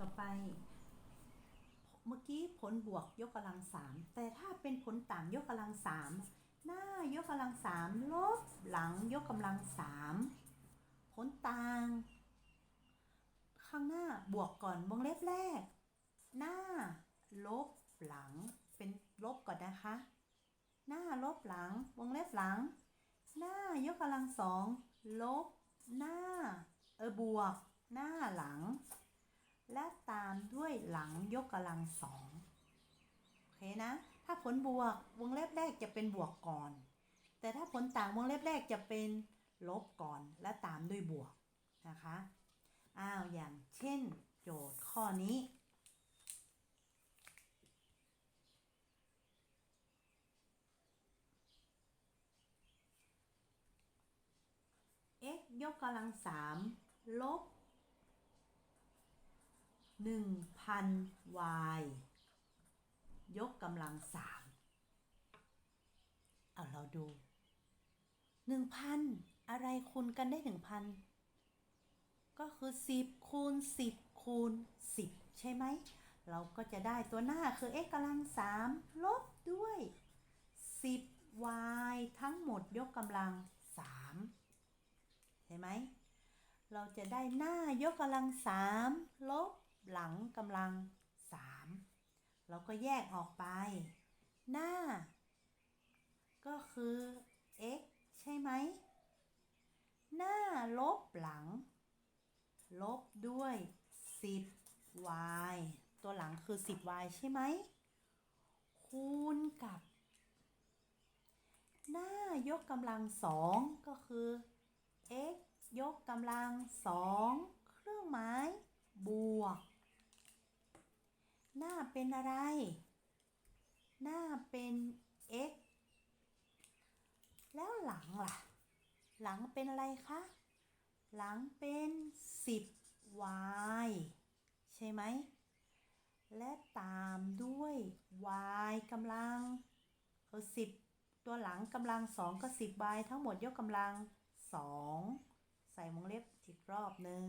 ต่อไป เมื่อกี้ผลบวกยกกำลังสามแต่ถ้าเป็นผลต่างยกกำลังสามหน้ายกกำลังสามลบหลังยกกำลังสามผลต่าง ข้างหน้าบวกก่อนวงเล็บแรก หน้า ลบหลังเป็นลบก่อนนะคะ หน้าลบหลังวงเล็บหลัง หน้ายกกำลังสองลบ หน้า เออบวก หน้าหลัง และตามด้วย หลังยกกำลังสองโอเคนะ ถ้าผลบวกวงเล็บแรกจะเป็นบวกก่อน แต่ถ้าผลต่างวงเล็บแรกจะเป็นลบก่อนและตามด้วยบวกนะคะอ้าวอย่างเช่น โจทย์ข้อนี้ x ยกกำลังสามลบ หนึ่งพัน y ยกกำลังสามเอาเราดูหนึ่งพันอะไรคูณกันได้หนึ่งพันก็คือสิบคูณสิบคูณสิบใช่ไหม เราก็จะได้ตัวหน้าคือ x กำลังสามลบด้วยสิบ y ทั้งหมดยกกำลังสามใช่ไหม เราจะได้หน้ายกกำลังสามลบ หลังกำลังสามเราก็แยกออกไป หน้า ก็คือ x ใช่ไหม หน้าลบหลัง ลบด้วย 10y ตัวหลังคือ 10y ใช่ไหม คูณกับ หน้ายกกำลังสองก็คือ x ยกกำลังสองเครื่องหมาย บวก หน้า เป็นอะไร หน้าเป็น x แล้วหลังล่ะ หลังเป็นอะไรคะ หลังเป็น 10y ใช่ไหม และตามด้วย y กำลังเออ10ตัวหลังกำลัง2ก็ 10y ทั้งหมดยกกำลัง2ใส่วงเล็บอีกรอบหนึ่ง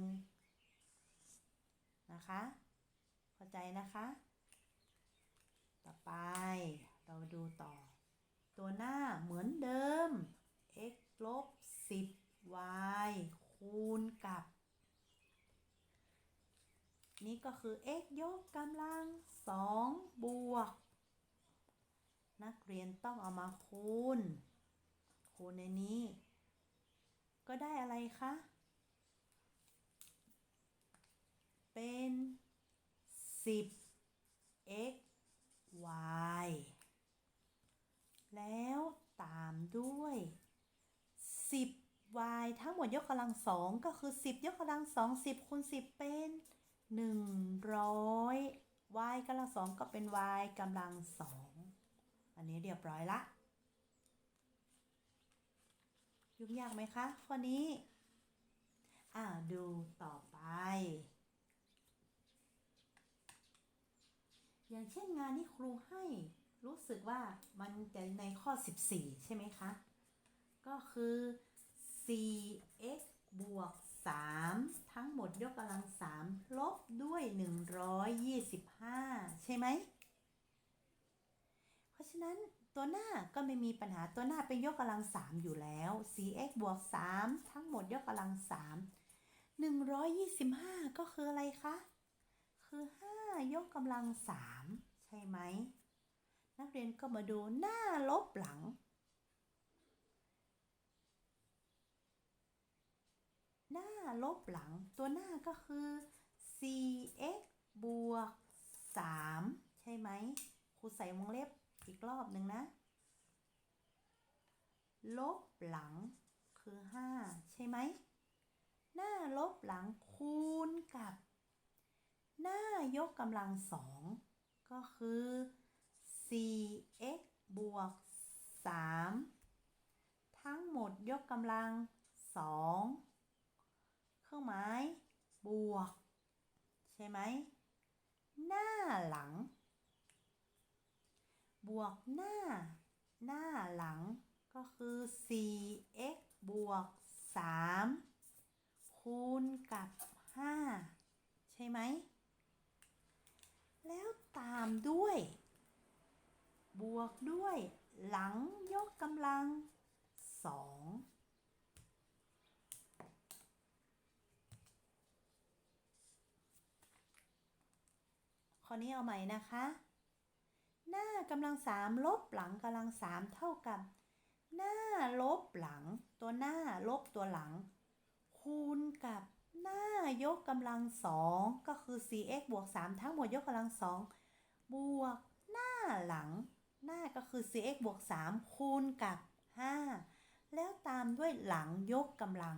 นะคะ เข้าใจนะคะ ต่อไป เราดูต่อ ตัวหน้าเหมือนเดิม x ลบ 10y คูณกับ นี่ก็คือ x ยกกำลัง 2 บวก นักเรียนต้องเอามาคูณ คูณในนี้ ก็ได้อะไรคะ เป็น 10 x y แล้วตามด้วย 10 y ทั้งหมดยกกำลังสองก็คือ 10 ยกกำลังสอง10คูณ10 เป็น 100 y กำลังสองก็เป็น y กำลังสองอันนี้เรียบร้อยละ ยุ่งยากไหมคะข้อนี้ อ่าดูต่อไป อย่างเช่นงานที่ครูให้รู้สึกว่ามันจะในข้อ 14 ใช่ไหมคะ ก็คือ 4x บวก 3 ทั้งหมดยกกำลัง 3 ลบด้วย 125 ใช่ไหม เพราะฉะนั้นตัวหน้าก็ไม่มีปัญหาตัวหน้าเป็นยกกำลัง 3 อยู่แล้ว 4x บวก 3 ทั้งหมดยกกำลัง 3 125 ก็คืออะไรคะ คือ 5 ยกกำลัง3ใช่ไหม นักเรียนก็มาดูหน้าลบหลัง หน้าลบหลัง ตัวหน้าก็คือ 4x บวก 3 ใช่ไหมครูใส่วงเล็บอีกรอบหนึ่งนะ ลบหลังคือ 5 ใช่ไหม หน้าลบหลังคูณกับ หน้ายกกำลังสองก็คือ 4x บวก 3 ทั้งหมดยกกำลัง2เครื่องหมายบวก ใช่ไหม หน้าหลัง บวกหน้า หน้าหลังก็คือ 4x บวก 3 คูณกับ 5 ใช่ไหม แล้วตามด้วย บวกด้วย หลังยกกำลังสองข้อนี้เอาใหม่นะคะ หน้ากำลังสามลบหลังกำลังสามเท่ากับ หน้าลบหลัง ตัวหน้าลบตัวหลัง คูณกับ หน้ายกกำลังสองก็คือ 4x บวก 3 ทั้งหมดยกกำลังสองบวกหน้าหลัง หน้าก็คือ 4x บวก 3 คูณกับ 5 แล้วตามด้วยหลังยกกำลัง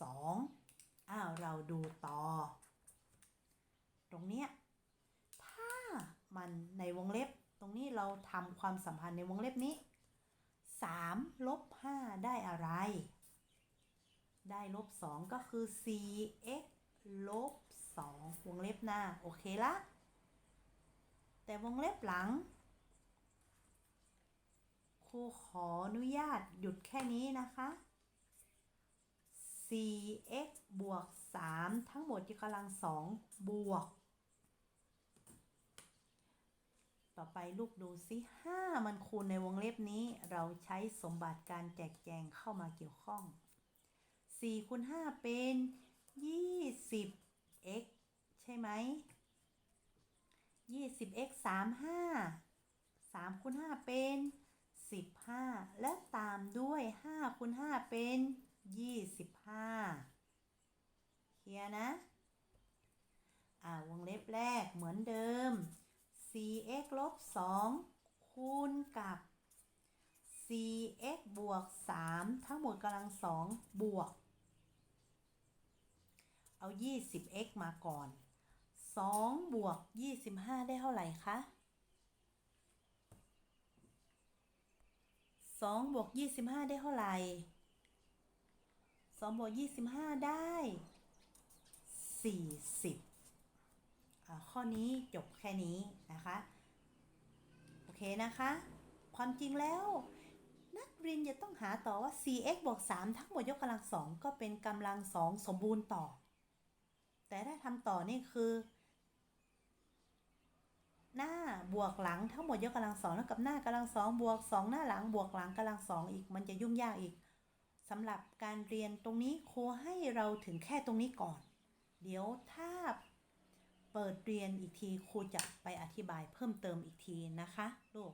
สองอ้าวเราดูต่อ ตรงเนี้ยถ้ามันในวงเล็บ ตรงนี้เราทำความสัมพันธ์ในวงเล็บนี้ 3 ลบ 5 ได้อะไร ได้ลบ2ก็คือ 4x ลบ2วงเล็บหน้า โอเคละแต่วงเล็บหลังครูขออนุญาตหยุดแค่นี้นะคะ 4x บวก 3 ทั้งหมดยกกำลัง 2 บวก ต่อไปลูกดูซิ 5 มันคูณในวงเล็บนี้ เราใช้สมบัติการแจกแจงเข้ามาเกี่ยวข้อง 4คูณ5เป็น 20x ใช่ไหม 20x 35 3คูณ5เป็น 15 และตามด้วย5คูณ5เป็น 25 เคลียนะ อ่าวงเล็บแรกเหมือนเดิม 4x ลบ 2 คูณกับ 4x บวก 3 ทั้งหมดกำลัง 2 บวก เอา 20x มาก่อน 2 บวก 25 ได้เท่าไหร่คะ2บวก25 ได้เท่าไหร่2บวก25 ได้ 40 ข้อนี้จบแค่นี้นะคะ โอเคนะคะ ความจริงแล้ว นักเรียนจะต้องหาต่อว่า 4x บวก 3 ทั้งหมดยกกำลัง2ก็เป็นกำลัง2สมบูรณ์ต่อ แต่ถ้าทำต่อนี่คือ หน้าบวกหลังทั้งหมดยกกำลังสองแล้วกับหน้ากำลังสองบวกสองหน้าหลังบวกหลังกำลังสองอีก มันจะยุ่งยากอีกสำหรับการเรียนตรงนี้ครูให้เราถึงแค่ตรงนี้ก่อน เดี๋ยวถ้าเปิดเรียนอีกทีครูจะไปอธิบายเพิ่มเติมอีกทีนะคะลูก